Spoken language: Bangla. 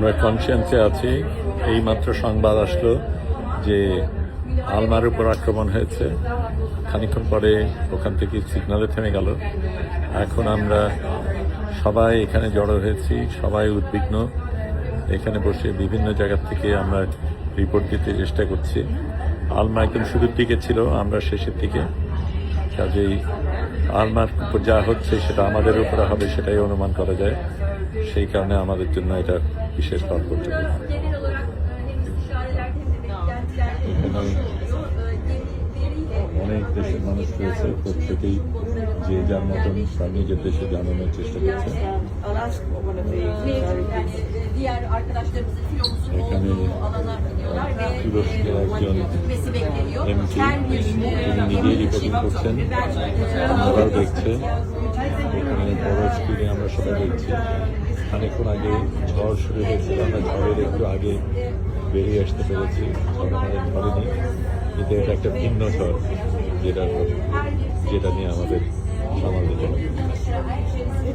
আমরা কনসিয়েন্সে আছি। এইমাত্র সংবাদ আসলো যে আলমার উপর আক্রমণ হয়েছে। খানিক্ষণ পরে ওখান থেকে সিগনালে থেমে গেল। এখন আমরা সবাই এখানে জড়ো হয়েছি, সবাই উদ্বিগ্ন। এখানে বসে বিভিন্ন জায়গা থেকে আমরা রিপোর্ট দিতে চেষ্টা করছি। আলমা একদম শুরুর দিকে ছিল, আমরা শেষের দিকে। কাজেই আলমার উপর যা হচ্ছে সেটা আমাদের উপরে হবে সেটাই অনুমান করা যায়। সেই কারণে আমাদের জন্য এটা işletme portföyü. Genel olarak e, hem istişarelerde hem de beklentilerde konuşuluyor. Şey e, ona taşınmanın süresi Koçtepe'yi Ceylan Motor'un Samiyece taşıdığını çeşitlemişti. Diğer arkadaşlarımızın filomuzun olduğu alana gidiyorlar ve e, gitmesi bekleniyor. Her bir emin için ben moral bekçi. Yani Kovaçki'yle yanlaşıma bekçi. খানিক্ষণ আগে ঝড় শুরু হয়েছিল আমরা ঝড়ের একটু আগে বেরিয়ে আসতে পেরেছি, ঝড় আমাদের ধরেনি। কিন্তু এটা একটা ভিন্ন ঝড়, যেটা যেটা নিয়ে আমাদের